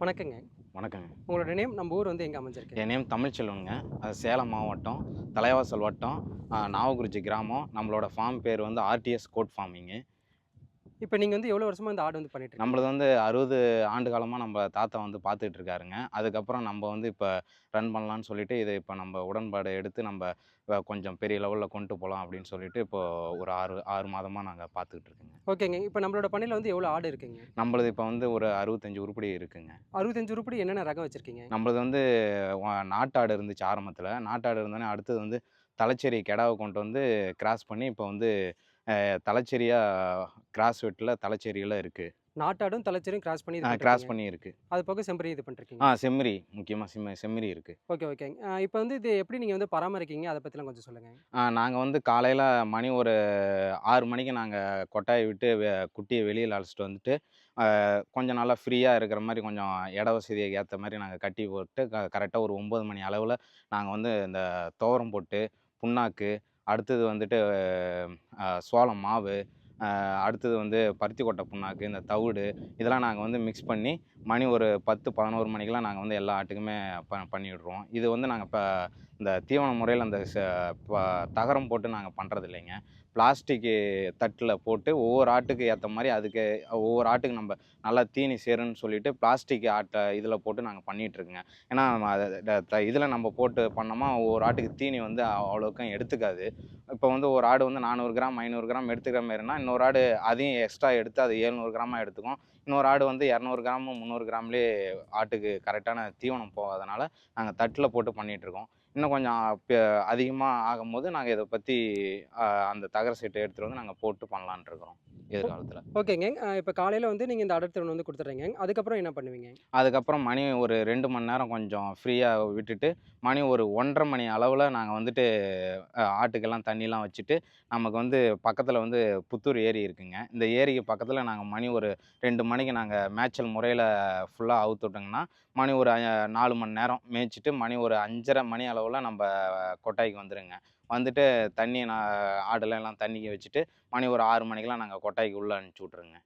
வணக்கங்க. வணக்கங்க. உங்களோட நேம் நம்ம ஊர் வந்து எங்கே அமைஞ்சிருக்கு? என் நேம் தமிழ்ச்செல்வனுங்க அது சேலம் மாவட்டம் தலைவாசல் வட்டம் ஆ, நாவக்குறிச்சி கிராமம். நம்மளோட ஃபார்ம் பேர் வந்து ஆர்டிஎஸ் கோட் ஃபார்மிங்கு. இப்போ நீங்கள் வந்து எவ்வளோ வருஷமாக இந்த ஆடு வந்து பண்ணிட்டு நம்மளது வந்து அறுபது ஆண்டு காலமாக நம்ம தாத்தா வந்து பார்த்துட்டு இருக்காருங்க. அதுக்கப்புறம் நம்ம வந்து இப்போ ரன் பண்ணலான்னு சொல்லிட்டு இதை இப்போ நம்ம உடன்பாடு எடுத்து நம்ம கொஞ்சம் பெரிய லெவலில் கொண்டு போகலாம் அப்படின்னு சொல்லிட்டு இப்போ ஒரு ஆறு ஆறு மாதமாக நாங்கள் பார்த்துக்கிட்டு இருக்கோங்க. ஓகேங்க. இப்போ நம்மளோட பண்ணையில் வந்து எவ்வளோ ஆடு இருக்குங்க? நம்மளது இப்போ வந்து ஒரு அறுபத்தஞ்சு உருப்படி இருக்குங்க. அறுபத்தஞ்சு உருப்படி என்னென்ன ரகம் வச்சிருக்கீங்க? நம்மளது வந்து நாட்டாடு இருந்துச்சு ஆரம்பத்தில். நாட்டாடு இருந்தோடனே அடுத்தது வந்து தலைச்சேரி கெடாவை கொண்டு வந்து கிராஸ் பண்ணி இப்போ வந்து தலைச்சேரியாக கிராஸ் வெட்டில் தலைச்சேரியில் இருக்குது நாட்டாடும் தலைச்சேரியும் கிராஸ் பண்ணி கிராஸ் பண்ணிருக்கீங்க. பண்ணி இருக்குது அது போக செம்பரி இது பண்ணிருக்கீங்க. ஆ செம்மறி. முக்கியமாக செம்ம செம்மறி இருக்குது ஓகே ஓகேங்க இப்போ வந்து இது எப்படி நீங்கள் வந்து பராமரிக்கீங்க? அதை பற்றிலாம் கொஞ்சம் சொல்லுங்கள் நாங்கள் வந்து காலையில் மணி ஒரு ஆறு மணிக்கு நாங்கள் கொட்டாயை விட்டு குட்டியை வெளியில் அழைச்சிட்டு வந்துட்டு கொஞ்சம் நல்லா ஃப்ரீயாக இருக்கிற மாதிரி கொஞ்சம் இட வசதியை ஏற்ற மாதிரி நாங்கள் கட்டி போட்டு க கரெக்டாக ஒரு ஒம்பது மணி அளவில் நாங்கள் வந்து இந்த துவரம் போட்டு புண்ணாக்கு அடுத்தது வந்துட்டு சோளம் மாவு அடுத்தது வந்து பருத்தி கொட்டை புண்ணாக்கு இந்த தவிடு இதெல்லாம் நாங்கள் வந்து மிக்ஸ் பண்ணி மணி ஒரு பத்து பதினோரு மணிக்கெலாம் நாங்கள் வந்து எல்லா ஆட்டுக்குமே ப பண்ணிவிடுறோம். இது வந்து நாங்கள் இப்போ இந்த தீவன முறையில் அந்த ச- ப- தகரம் போட்டு நாங்கள் பண்ணுறது இல்லைங்க பிளாஸ்டிக்கு தட்டில் போட்டு ஒவ்வொரு ஆட்டுக்கு ஏற்ற மாதிரி அதுக்கு ஒவ்வொரு ஆட்டுக்கு நம்ம நல்லா தீனி சேருன்னு சொல்லிட்டு பிளாஸ்டிக் ஆட்டை இதில் போட்டு நாங்கள் பண்ணிகிட்ருக்கோங்க ஏன்னா இதில் நம்ம போட்டு பண்ணோமா ஒவ்வொரு ஆட்டுக்கு தீனி வந்து அவ்வளோக்கும் எடுத்துக்காது. இப்போ வந்து ஒரு ஆடு வந்து நானூறு கிராம் ஐநூறு கிராம் எடுத்துக்கிற மாதிரினா இன்னொரு ஆடு அதையும் எக்ஸ்ட்ரா எடுத்து அது ஏழ்நூறு கிராமாக எடுத்துக்கும். இன்னொரு ஆடு வந்து இரநூறு கிராமு முந்நூறு கிராம்லேயே ஆட்டுக்கு கரெக்டான தீவனம் போகாதனால நாங்கள் தட்டில் போட்டு பண்ணிகிட்ருக்கோம் இன்னும் கொஞ்சம் அதிகமாக ஆகும்போது நாங்கள் இதை பற்றி அந்த தகர சீட்டை எடுத்துகிட்டு வந்து நாங்கள் போட்டு பண்ணலான்ட்டு இருக்கிறோம் எதிர்காலத்தில் ஓகேங்க. இப்போ காலையில் வந்து நீங்கள் இந்த அடர்த்திவன் வந்து கொடுத்துட்றீங்க. அதுக்கப்புறம் என்ன பண்ணுவீங்க? அதுக்கப்புறம் மணி ஒரு ரெண்டு மணி நேரம் கொஞ்சம் ஃப்ரீயாக விட்டுட்டு மணி ஒரு ஒன்றரை மணி அளவில் நாங்கள் வந்துட்டு ஆட்டுக்கெல்லாம் தண்ணிலாம் வச்சுட்டு நமக்கு வந்து பக்கத்தில் வந்து புத்தூர் ஏரி இருக்குங்க. இந்த ஏரிக்கு பக்கத்தில் நாங்கள் மணி ஒரு ரெண்டு மணிக்கு நாங்கள் மேய்ச்சல் முறையில் ஃபுல்லாக அவுத்து விட்டோங்கன்னா மணி ஒரு நாலு மணி நேரம் மேய்ச்சிட்டு மணி ஒரு அஞ்சரை மணி அளவில் நம்ம கொட்டாய்க்கு வந்துடுங்க வந்துட்டு தண்ணி நான் ஆடெல்லாம் எல்லாம் தண்ணிக்கு வச்சுட்டு மணி ஒரு ஆறு மணிக்கெலாம் நாங்கள் கொட்டாய்க்கு உள்ளே அனுப்பிச்சி விட்ருங்க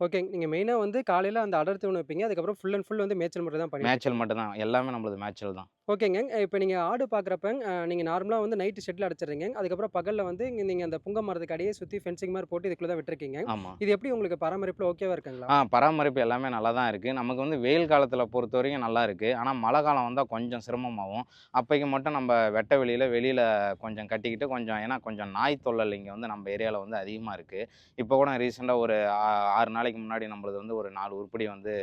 ஓகேங்க. நீங்கள் மெயினாக வந்து காலையில் அந்த அடர்த்திவன் வைப்பீங்க. அதுக்கப்புறம் ஃபுல் அண்ட் ஃபுல் வந்து மேய்ச்சல் முறை தான் மேய்ச்சல் மட்டும்தான். எல்லாமே நம்மளது மேய்ச்சல் தான். ஓகேங்க. இப்போ நீங்கள் ஆடு பார்க்குறப்ப நீங்கள் நார்மலாக வந்து நைட்டு ஷெட்டில் அடைச்சிடுறீங்க. அதுக்கப்புறம் பகலில் வந்து இங்கே நீங்கள் அந்த புங்க மரத்துக்கு அடியே சுற்றி ஃபென்சிங் மாதிரி போட்டு இதுக்குள்ளே தான் விட்டுருக்கீங்க. ஆமாம் இது எப்படி உங்களுக்கு பராமரிப்பில் ஓகேவா இருக்குங்களா? ஆ பராமரிப்பு எல்லாமே நல்லா தான் இருக்குது நமக்கு வந்து வெயில் காலத்தில் பொறுத்த வரைக்கும் நல்லா இருக்குது ஆனால் மழை காலம் வந்தால் கொஞ்சம் சிரமமாகும். அப்போக்கு மட்டும் நம்ம வெட்ட வெளியில் வெளியில் கொஞ்சம் கட்டிக்கிட்டு கொஞ்சம் ஏன்னா கொஞ்சம் நாய் தொல்லல் இங்கே வந்து நம்ம ஏரியாவில் வந்து அதிகமாக இருக்குது இப்போ கூட ரீசெண்டாக ஒரு ஆறு நாளைக்கு முன்னாடி நம்மளது வந்து ஒரு நாலு உருப்படி வந்து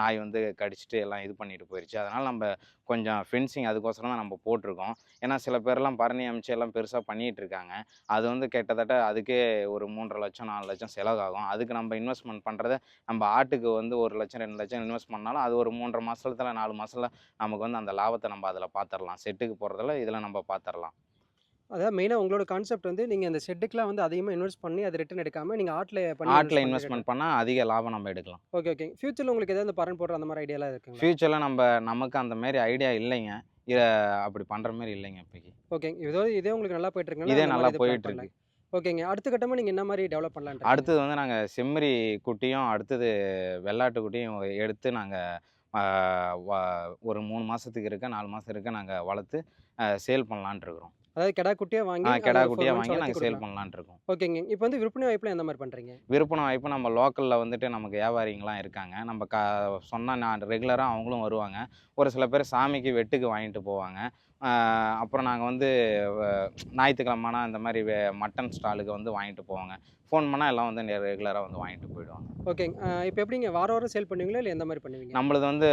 நாய் வந்து கடிச்சிட்டு எல்லாம் இது பண்ணிட்டு போயிடுச்சு அதனால் நம்ம கொஞ்சம் ஃபென்சிங் அதுக்கோசரம் தான் நம்ம போட்டிருக்கோம். ஏன்னா சில பேர்லாம் பரணி அமைச்சு எல்லாம் பெருசாக பண்ணிகிட்டு இருக்காங்க. அது வந்து கிட்டத்தட்ட அதுக்கே ஒரு மூன்றரை லட்சம் நாலு லட்சம் செலவாகும். அதுக்கு நம்ம இன்வெஸ்ட்மெண்ட் பண்ணுறத நம்ம ஆட்டுக்கு வந்து ஒரு லட்சம் ரெண்டு லட்சம் இன்வெஸ்ட் பண்ணாலும் அது ஒரு மூன்றரை மாதத்தில் நாலு மாதத்தில் நமக்கு வந்து அந்த லாபத்தை நம்ம அதில் பார்த்துடலாம் செட்டுக்கு போகிறதுல இதில் நம்ம பார்த்துடலாம் அதாவது மெயினாக உங்களோட கான்செப்ட் வந்து நீங்கள் அந்த ஷெட்டுக்குலாம் வந்து அதிகமாக இன்வெஸ்ட் பண்ணி அதை ரிட்டர்ன் எடுக்காமல் நீங்கள் ஆட்டில் பண்ணி ஆட்டில் இன்வெஸ்ட்மெண்ட் பண்ணால் அதிக லாபம் நம்ம எடுக்கலாம். ஓகே ஓகே ஃபியூச்சரில் உங்களுக்கு ஏதாவது பரன் போடுற அந்த மாதிரி ஐடியாலாம் இருக்குங்களா? ஃப்யூச்சரில் நம்ம நமக்கு அந்த மாதிரி ஐடியா இல்லைங்க. இதை அப்படி பண்ணுற மாதிரி இல்லைங்க இப்போக்கி ஓகே இதோ இதே உங்களுக்கு நல்லா போயிட்டு? இதே நல்லா போயிட்டு? இருக்கு ஓகேங்க அடுத்த கட்டமாக நீங்கள் என்ன மாதிரி டெவலப் பண்ணலான்னு அடுத்தது வந்து நாங்கள் செம்மறி குட்டியும் அடுத்தது வெள்ளாட்டு குட்டியும் எடுத்து நாங்கள் ஒரு மூணு மாதத்துக்கு இருக்க நாலு மாதம் இருக்க நாங்கள் வளர்த்து சேல் பண்ணலான்ட்டு இருக்கிறோம். அதாவது கெடா குட்டியாக வாங்கி கெடா months வாங்கி நாங்கள் சேல். பண்ணலான்ட்டு இருக்கோம் ஓகேங்க. இப்போ வந்து விற்பனை வாய்ப்பில் எந்த மாதிரி பண்ணுறீங்க விற்பனை வாய்ப்பு நம்ம லோக்கலில் வந்துட்டு நமக்கு வியாபாரிங்களாம் இருக்காங்க. நம்ம க சொன்னால் நான் ரெகுலராக அவங்களும் வருவாங்க. ஒரு சில பேர் சாமிக்கு வெட்டுக்கு வாங்கிட்டு போவாங்க. அப்புறம் நாங்கள் வந்து ஞாயிற்றுக்கிழமைனா இந்த மாதிரி மட்டன் ஸ்டாலுக்கு வந்து வாங்கிட்டு போவாங்க. ஃபோன் பண்ணால் எல்லாம் வந்து ரெகுலராக வந்து வாங்கிட்டு போயிடுவாங்க. ஓகேங்க. இப்போ எப்படிங்க? வார வாரம் சேல் பண்ணுவீங்களா? இல்லை எந்த மாதிரி பண்ணுவீங்க? நம்மளது வந்து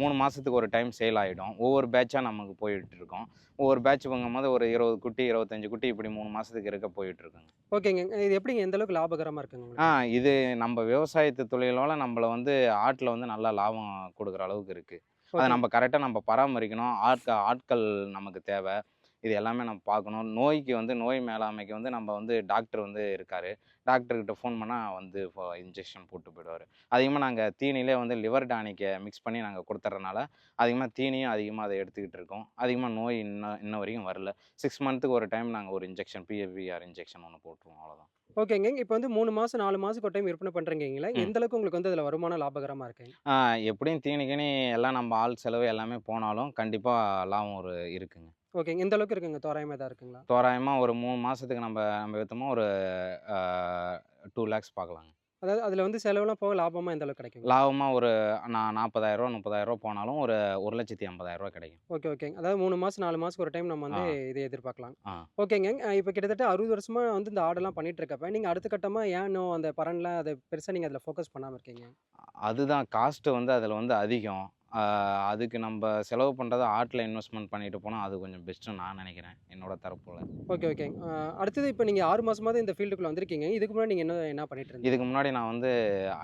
மூணு மாதத்துக்கு ஒரு டைம் சேல் ஆகிடும் ஒவ்வொரு பேட்சாக நமக்கு போயிட்டு இருக்கோம். ஒவ்வொரு பேட்ச் போகும்போது ஒரு இருபது குட்டி இருபத்தஞ்சு குட்டி இப்படி மூணு மாதத்துக்கு இருக்க போயிட்டு இருக்குங்க. ஓகேங்க. இது எப்படிங்க? எந்த அளவுக்கு லாபகரமாக இருக்குங்க? ஆ இது நம்ம விவசாயத்து தொழிலோட நம்மள வந்து ஆட்டில் வந்து நல்லா லாபம் கொடுக்குற அளவுக்கு இருக்குது அதை. நம்ம கரெக்டாக நம்ம பராமரிக்கணும் ஆட்க ஆட்கள் நமக்கு தேவை இது எல்லாமே நம்ம பார்க்கணும். நோய்க்கு வந்து நோய் மேலாண்மைக்கு வந்து நம்ம வந்து டாக்டர் வந்து இருக்கார். டாக்டர்கிட்ட ஃபோன் பண்ணால் வந்து இன்ஜெக்ஷன் போட்டு போயிடுவார். அதிகமாக நாங்கள் தீனிலே வந்து லிவர் டானிக்கை மிக்ஸ் பண்ணி நாங்கள் கொடுத்துறனால அதிகமாக தீனியும் அதிகமாக அதை எடுத்துக்கிட்டு இருக்கோம். அதிகமாக நோய் இன்ன இன்ன வரைக்கும் வரல. சிக்ஸ் மந்த்துக்கு ஒரு டைம் நாங்கள் ஒரு இன்ஜெக்ஷன் பிஎஃபிஆர் இன்ஜெக்ஷன் ஒன்று போட்டுருவோம். அவ்வளோதான் ஓகேங்க. இப்போ வந்து மூணு மாதம் நாலு மாதத்துக்கு ஒரு டைம் விற்பனை பண்ணுறீங்களா. எந்த அளவுக்கு உங்களுக்கு வந்து அதில் வருமானம் லாபகரமாக இருக்குங்க எப்படியும் தீனிக்கினி எல்லாம் நம்ம ஆள் செலவு எல்லாமே போனாலும் கண்டிப்பாக லாபம் ஒரு இருக்குங்க. ஓகேங்க. எந்த அளவுக்கு இருக்குங்க. தோராயமாக தான் இருக்குங்களா? தோராயமாக ஒரு மூணு மாதத்துக்கு நம்ம நம்ம விற்றோமா ஒரு டூ லேக்ஸ் பார்க்கலாங்க அதாவது அதில் வந்து செலவுலாம் போக லாபமாக எந்த அளவுக்கு கிடைக்குங்க? லாபமாக ஒரு நான் நாற்பதாயிரரூவா முப்பதாயிரரூவா போனாலும் ஒரு ஒரு லட்சத்தி ஐம்பதாயிரரூவா கிடைக்கும். ஓகே ஓகேங்க. அதாவது மூணு மாதம் நாலு மாதத்துக்கு ஒரு டைம் நம்ம வந்து. இதை எதிர்பார்க்கலாம். ஓகேங்க. இப்போ கிட்டத்தட்ட அறுபது வருஷமாக வந்து இந்த ஆடெல்லாம் பண்ணிட்டு இருக்கப்ப நீங்கள் அடுத்த கட்டமாக ஏன் அந்த பரன்லாம் அதை பெருசாக நீங்கள் அதில் ஃபோக்கஸ் பண்ணாமல் இருக்கீங்க? அதுதான். காஸ்ட்டு வந்து அதில் வந்து அதிகம். அதுக்கு நம்ம செலவு பண்ணுறத ஆட்டில் இன்வெஸ்ட்மெண்ட் பண்ணிட்டு போனால் அது கொஞ்சம் பெஸ்ட்டுன்னு நான் நினைக்கிறேன் என்னோட தரப்புல. ஓகே ஆ, அடுத்தது இப்போ நீங்கள் ஆறு மாதமாவது இந்த ஃபீல்டுக்குள்ளே வந்திருக்கீங்க. இதுக்கு முன்னாடி நீங்கள் என்ன என்ன பண்ணிட்டு இருந்தீங்க? இதுக்கு முன்னாடி நான் வந்து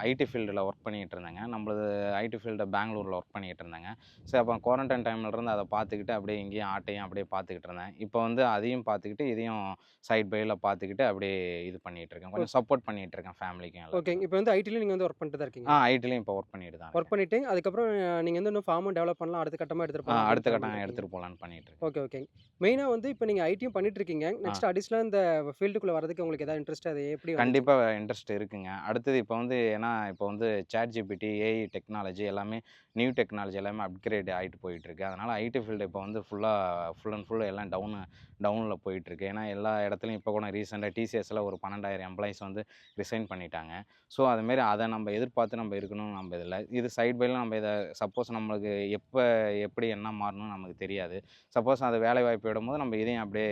ஐடி ஃபீல்டில் ஒர்க் பண்ணிகிட்டு இருந்தேங்க. நம்மளது ஐடி ஃபீல்டு பெங்களூரில் ஒர்க் பண்ணிகிட்டு இருந்தேங்க. சரி அப்போ குவாரண்டைன் டைமில் இருந்து அதை பார்த்துக்கிட்டு அப்படியே இங்கேயும் ஆட்டையும் அப்படியே பார்த்துக்கிட்டு இருந்தேன். இப்போ வந்து அதையும் பார்த்துக்கிட்டு இதையும் சைட் பையில் பார்த்துக்கிட்டு அப்படியே இது பண்ணிகிட்டு இருக்கேன். கொஞ்சம் சப்போர்ட் பண்ணிகிட்டு இருக்கேன் ஃபேமிலிக்கும் ஓகேங்க. இப்போ வந்து ஐடிலையும் நீங்கள் வந்து ஒர்க் பண்ணிட்டு தான் இருக்கீங்க. ஆ ஐடிலையும் இப்போ ஒர்க் பண்ணிட்டு தான் ஒர்க். பண்ணிட்டு அதுக்கப்புறம் நீங்கள் வந்து இன்னும் ஃபார்மும் டெவலப் பண்ணலாம் அடுத்த கட்டமாக எடுத்துகிட்டு போகலாம் அடுத்த கட்டம் எடுத்துகிட்டு போகலான்னு இருக்கேன். ஓகே ஓகேங்க மெயினாக வந்து இப்போ நீங்கள் ஐடியும் பண்ணிட்டு இருக்கீங்க நெக்ஸ்ட் அடிஷ்னலாக இந்த ஃபீல்டுக்குள்ளே வரதுக்கு உங்களுக்கு ஏதாவது இன்ட்ரெஸ்ட் அது எப்படி? கண்டிப்பாக இன்ட்ரெஸ்ட் இருக்குங்க. அடுத்தது இப்போ வந்து ஏன்னா இப்போ வந்து சேட் ஜிபிடி ஏஐ டெக்னாலஜி எல்லாமே நியூ டெக்னாலஜி எல்லாமே அப்கிரேட் ஆகிட்டு போயிட்டு இருக்கு அதனால் ஐடி ஃபீல்டு இப்போ வந்து ஃபுல்லாக ஃபுல் அண்ட் ஃபுல் எல்லாம் டவுனு டவுனில் போயிட்டுருக்கு. ஏன்னா எல்லா இடத்துலையும் இப்போ கூட ரீசெண்டாக டிசிஎஸ்ல ஒரு பன்னெண்டாயிரம் எம்ப்ளாயிஸ் வந்து ரிசைன் பண்ணிட்டாங்க. ஸோ அதுமாரி அதை நம்ம எதிர்பார்த்து நம்ம இருக்கணும் நம்ம இதில் இது சைட் பைல நம்ம இதை சப்போஸ் நம்மளுக்கு எப்போ எப்படி என்ன மாறணும்னு நமக்கு தெரியாது. சப்போஸ் அது வேலை வாய்ப்பு விடும்போது நம்ம இதையும் அப்படியே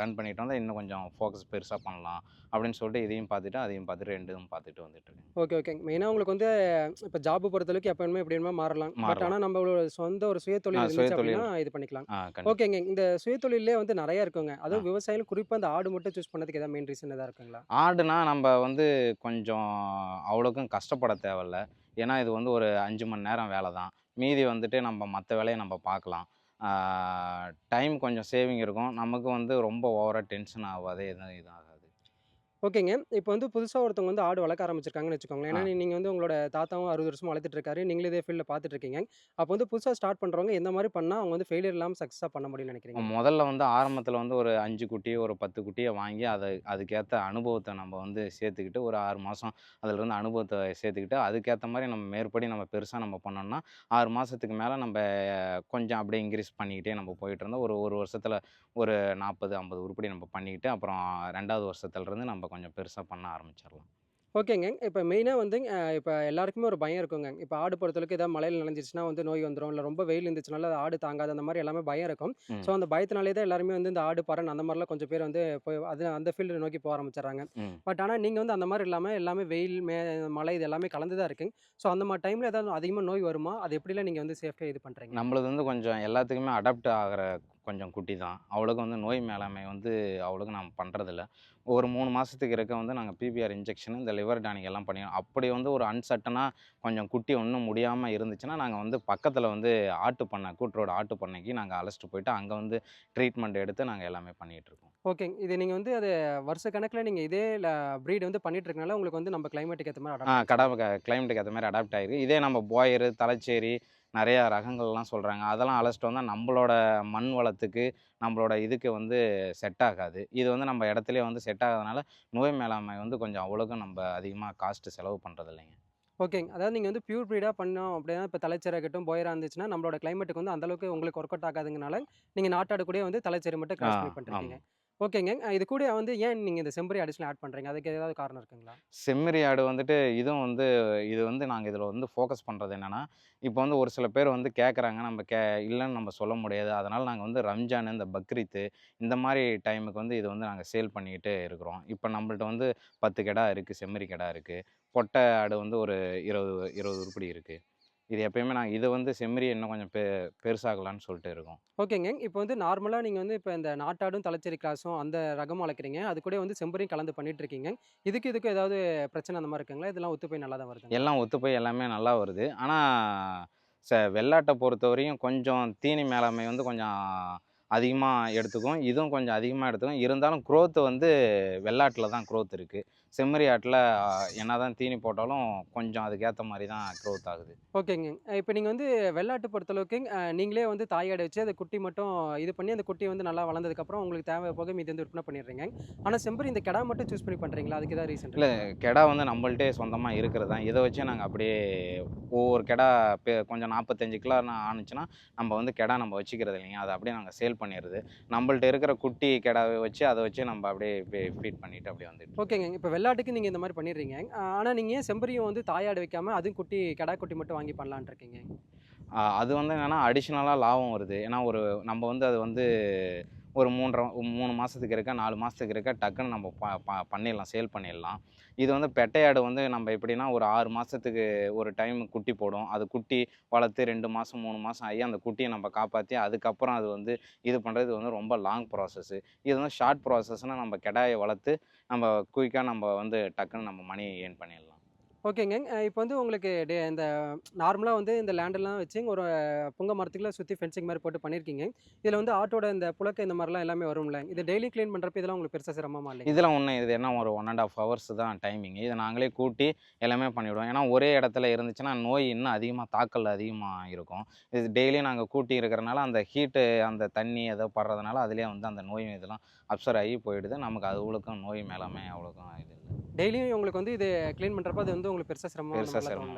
ரன் பண்ணிட்டு வந்தால் இன்னும் கொஞ்சம் ஃபோக்கஸ் பெருசாக பண்ணலாம். அப்படின்னு சொல்லிட்டு இதையும் பார்த்துட்டு அதையும் பார்த்துட்டு ரெண்டும் பார்த்துட்டு வந்துட்டு இருக்கேன். ஓகே ஓகேங்க மெயினாக உங்களுக்கு வந்து இப்போ ஜாப் பொறுத்தளவுக்கு எப்போ வேணுமோ எப்படி வேணுமோ மாறலாம். பட். ஆனால் நம்மளோட சொந்த ஒரு சுயதொழில். அப்படின்னா இது பண்ணிக்கலாம். ஓகேங்க. இந்த சுயதொழிலே வந்து நிறைய இருக்குங்க. அதுவும் விவசாயிகள் குறிப்பாக அந்த ஆடு மட்டும் சூஸ் பண்ணதுக்கு ஏதாவது மெயின் ரீசன் ஏதாவது இருக்குங்களா? ஆடுனா நம்ம வந்து கொஞ்சம் அவ்வளோக்கும் கஷ்டப்பட தேவையில்ல. ஏன்னா இது வந்து ஒரு அஞ்சு மணி நேரம் வேலை தான் மீதி வந்துட்டு நம்ம மற்ற வேலையை நம்ம பார்க்கலாம் டைம் கொஞ்சம் சேவிங் இருக்கும். நமக்கு வந்து ரொம்ப ஓவராக டென்ஷன் ஆகாது எதுவும் இதாகாது. ஓகேங்க. இப்போ வந்து புதுசாக ஒருத்தவங்க வந்து ஆடு வளர்க்க ஆரம்பிச்சிருக்காங்கன்னு வச்சுக்கோங்களேன். ஏன்னா. நீங்கள் வந்து உங்களோட தாத்தாவும் அறுபது வருஷமா வளர்த்துட்டு இருக்காரு. நீங்களும் இதே ஃபீல்டில் பார்த்துட்டு இருக்கீங்க. அப்போ வந்து புதுசாக ஸ்டார்ட் பண்ணுறவங்க எந்த மாதிரி பண்ணால் அவங்க வந்து ஃபெயிலியர் இல்லாமல் சக்ஸஸாக பண்ண முடியும்னு நினைக்கிறீங்க? முதல்ல வந்து ஆரம்பத்தில் வந்து ஒரு அஞ்சு குட்டி ஒரு பத்து குட்டியை வாங்கி அதை அதுக்கேற்ற அனுபவத்தை நம்ம வந்து சேர்த்துக்கிட்டு ஒரு ஆறு மாதம் அதில் இருந்து அனுபவத்தை சேர்த்துக்கிட்டு அதுக்கேற்ற மாதிரி நம்ம மேற்படி நம்ம பெருசாக நம்ம பண்ணோம்னா ஆறு மாதத்துக்கு மேலே நம்ம கொஞ்சம் அப்படியே இன்க்ரீஸ் பண்ணிக்கிட்டே நம்ம போயிட்டு இருந்தோம். ஒரு ஒரு வருஷத்தில் ஒரு நாற்பது ஐம்பது உருப்படி நம்ம பண்ணிக்கிட்டு அப்புறம் ரெண்டாவது வருஷத்துலேருந்து நம்ம கொஞ்சம் பெருசாக பண்ண ஆரம்பிச்சிடலாம் ஓகேங்க. இப்போ மெயினாக வந்து இப்போ எல்லாருக்குமே ஒரு பயம் இருக்குங்க. இப்போ ஆடு பொறுத்தளவுக்கு ஏதாவது மழையில் நனைஞ்சிச்சுன்னா வந்து நோய் வந்துடும் இல்லை ரொம்ப வெயில் இருந்துச்சுனால அது ஆடு தாங்காது. அந்த மாதிரி எல்லாமே பயம் இருக்கும். ஸோ அந்த பயத்தினாலே தான் எல்லாருமே வந்து இந்த ஆடு பறன் அந்த மாதிரிலாம் கொஞ்சம் பேர் வந்து போய் அது அந்த ஃபீல்டு நோக்கி போக ஆரம்பிச்சிடுறாங்க. பட் ஆனால் நீங்கள் வந்து அந்த மாதிரி இல்லாமல் எல்லாமே வெயில் மே மழை இது எல்லாமே கலந்து தான் இருக்குங்க ஸோ அந்த மாதிரி டைமில் ஏதாவது அதிகமாக நோய் வருமா? அது எப்படிலாம் நீங்கள் வந்து சேஃப்டியாக இது பண்ணுறீங்க நம்மளது வந்து கொஞ்சம் எல்லாத்துக்குமே அடாப்ட் ஆகிற கொஞ்சம் குட்டி தான். அவ்வளோக்கு வந்து நோய் மேலாண்மை வந்து அவ்வளோக்கு நம்ம பண்ணுறதில்ல ஒரு மூணு மாதத்துக்கு இருக்க வந்து நாங்கள் பிபிஆர் இன்ஜெக்ஷன் இந்த லிவர் டானிக் எல்லாம் பண்ணி அப்படி வந்து ஒரு அன்சட்டனாக கொஞ்சம் குட்டி ஒன்றும் முடியாமல் இருந்துச்சுன்னா நாங்கள் வந்து பக்கத்தில் வந்து ஆட்டு பண்ணை கூட்டுரோடு ஆட்டு பண்ணைக்கு நாங்கள் அழைச்சிட்டு போயிட்டு அங்கே வந்து ட்ரீட்மெண்ட் எடுத்து நாங்கள் எல்லாமே பண்ணிகிட்டு இருக்கோம். ஓகேங்க இது நீங்கள் வந்து அது வருஷ கணக்கில் நீங்கள் இதே ப்ரீட் வந்து பண்ணிட்டு இருக்கனால உங்களுக்கு வந்து நம்ம கிளைமேட்டுக்கு ஏற்ற மாதிரி ஆ கடை கிளைமேட்டுக்கு ஏற்ற மாதிரி அடாப்ட் ஆகிருக்கு இதே நம்ம போயரு தலைச்சேரி நிறையா ரகங்கள்லாம் சொல்கிறாங்க அதெல்லாம் அழைச்சிட்டு வந்தால் நம்மளோட மண் வளத்துக்கு நம்மளோட இதுக்கு வந்து செட் ஆகாது. இது வந்து நம்ம இடத்துலயே வந்து செட் ஆகாதனால நோய் மேலாண்மை வந்து கொஞ்சம் அவ்வளோக்கும் நம்ம அதிகமாக காஸ்ட்டு செலவு பண்ணுறது இல்லைங்க ஓகேங்க. அதாவது நீங்கள் வந்து பியூர் ப்ரீடாக பண்ணோம் அப்படின்னா இப்போ தலைச்சேரி இருக்கட்டும் போயராக இருந்துச்சுன்னா நம்மளோட கிளைமேட்டுக்கு வந்து அந்த அளவுக்கு உங்களுக்கு ஒர்க் அவுட் ஆகாதுங்கனால நீங்கள் நாட்டாடு கூட வந்து தலைச்சேரி மட்டும் கிராஸ் பண்ணி பண்ணிருக்கீங்க. ஓகேங்க. இது கூட வந்து ஏன் நீங்கள் இந்த செம்மறி அடிஷனல் ஆட் பண்ணுறீங்க அதுக்கு ஏதாவது காரணம் இருக்குங்களா? செம்மறி ஆடு வந்துட்டு இதுவும் வந்து இது வந்து நாங்கள் இதில் வந்து ஃபோக்கஸ் பண்ணுறது என்னென்னா இப்போ வந்து ஒரு சில பேர் வந்து கேட்குறாங்க நம்ம கே இல்லைன்னு நம்ம சொல்ல முடியாது. அதனால் நாங்கள் வந்து ரம்ஜான் இந்த பக்ரீத்து இந்த மாதிரி டைமுக்கு வந்து இது வந்து நாங்கள் சேல் பண்ணிக்கிட்டு இருக்கிறோம். இப்போ நம்மள்ட்ட வந்து பத்து கெடா இருக்குது செம்மறி கெடா இருக்குது பொட்டை ஆடு வந்து ஒரு இருபது இருபது உருப்படி இருக்குது இது எப்பயுமே நாங்கள் இதை வந்து செம்மறி இன்னும் கொஞ்சம் பெ பெருசாகலான்னு சொல்லிட்டு இருக்கோம். ஓகேங்க. இப்போ வந்து நார்மலாக நீங்கள் வந்து இப்போ இந்த நாட்டாடும் தலைச்சேரி கிராஸும் அந்த ரகம் வளர்க்குறீங்க அது கூட வந்து செம்பரியும் கலந்து பண்ணிட்டு இருக்கீங்க இதுக்கு இதுக்கு ஏதாவது பிரச்சனை அந்த மாதிரி இருக்குங்களா? இதெல்லாம் ஒத்து போய் நல்லா தான் வருது எல்லாம் ஒத்து போய் எல்லாமே நல்லா வருது. ஆனால் ச வெள்ளாட்டை பொறுத்தவரையும் கொஞ்சம் தீனி மேலாண்மை வந்து கொஞ்சம் அதிகமாக எடுத்துக்கும். இதுவும் கொஞ்சம் அதிகமாக எடுத்துக்கும். இருந்தாலும் growth வந்து வெள்ளாட்டில் தான் growth இருக்குது செம்மறி ஆட்டில் என்ன தான் தீனி போட்டாலும் கொஞ்சம் அதுக்கேற்ற மாதிரி தான் growth ஆகுது. ஓகேங்க. இப்போ நீங்கள் வந்து வெள்ளாட்டு பொறுத்தளவுக்கு நீங்களே வந்து தாயாடை வச்சு அந்த குட்டி மட்டும் இது பண்ணி அந்த குட்டி வந்து நல்லா வளர்ந்ததுக்கப்புறம் உங்களுக்கு தேவை போக மீதி வந்து விற்பனை பண்ணிடுறீங்க. ஆனால் செம்பரி இந்த கிடா மட்டும் சூஸ் பண்ணி பண்ணுறீங்களா அதுக்கு ஏதாவது ரீசன் இல்லை கெடா வந்து நம்மள்ட்டே சொந்தமாக இருக்கிறது தான். இதை வச்சு நாங்கள் அப்படியே ஒவ்வொரு கெடா கொஞ்சம் நாற்பத்தஞ்சு கிலோ ஆணுச்சுன்னா நம்ம வந்து கெடா நம்ம வச்சுக்கிறது இல்லைங்க. அதை அப்படியே நாங்கள் சேல் பண்ணிடுறது. நம்மள்ட்ட இருக்கிற குட்டி கெடாவை வச்சு அதை வச்சு நம்ம அப்படியே ஃபீட் பண்ணிட்டு அப்படியே வந்துட்டு ஓகேங்க. இப்போ வெள்ளாட்டுக்கு நீங்கள் இந்த மாதிரி பண்ணிடுறீங்க. ஆனால் நீங்கள் ஏன் செம்பரியும் வந்து தாயாடு வைக்காம அதுவும் குட்டி கிடா குட்டி மட்டும் வாங்கி பண்ணலான்னு இருக்கீங்க? அது வந்து என்னென்னா அடிஷ்னலாக லாபம் வருது. ஏன்னா ஒரு நம்ம வந்து அது வந்து ஒரு மூன்றரை மூணு மாதத்துக்கு இருக்க நாலு மாதத்துக்கு இருக்க டக்குன்னு நம்ம ப ப பண்ணிடலாம் சேல் பண்ணிடலாம். இது வந்து பெட்டையாடு வந்து நம்ம எப்படின்னா ஒரு ஆறு மாதத்துக்கு ஒரு டைம் குட்டி போடும். அது குட்டி வளர்த்து ரெண்டு மாதம் மூணு மாதம் ஆகி அந்த குட்டியை நம்ம காப்பாற்றி அதுக்கப்புறம் அது வந்து இது பண்ணுறது வந்து ரொம்ப லாங் ப்ராசஸ்ஸு இது வந்து ஷார்ட் ப்ராசஸ்னால் நம்ம கெடாயை வளர்த்து நம்ம குயிக்காக நம்ம வந்து டக்குன்னு நம்ம மணி ஏர்ன் பண்ணிடலாம். ஓகேங்க. இப்போ வந்து உங்களுக்கு டே இந்த நார்மலாக வந்து இந்த லேண்டெல்லாம் வச்சு ஒரு புங்க மரத்துக்குள்ள சுற்றி ஃபென்சிங் மாதிரி போட்டு பண்ணியிருக்கீங்க இதில் வந்து ஆட்டோட இந்த புழக்க இந்த மாதிரிலாம் எல்லாமே வரும்ல? இது டெய்லி க்ளீன் பண்ணுறப்ப இதெல்லாம் உங்களுக்கு பெருசாக சிரமமாக இல்லை இதெல்லாம் ஒன்று இது என்ன ஒரு ஒன் அண்ட் ஆஃப் ஹவர்ஸ் தான் டைமிங் இதை நாங்களே கூட்டி எல்லாமே பண்ணிவிடுவோம் ஏன்னா ஒரே இடத்துல இருந்துச்சுன்னா நோய் இன்னும் அதிகமாக தாக்கல் அதிகமாக இருக்கும். இது டெய்லியும் நாங்கள் கூட்டி இருக்கிறனால அந்த ஹீட்டு அந்த தண்ணி ஏதோ படுறதுனால அதுலேயே வந்து அந்த நோய் இதெல்லாம் அப்சர் ஆகி போயிடுது. நமக்கு அவ்வளோக்கும் நோய் மேலாமே அவ்வளோக்கும் இது டெய்லியும் உங்களுக்கு வந்து இது க்ளீன் பண்ணுறப்ப அது வந்து உங்களுக்கு பெருசாக சிரமம் பெருசாக சிரமம்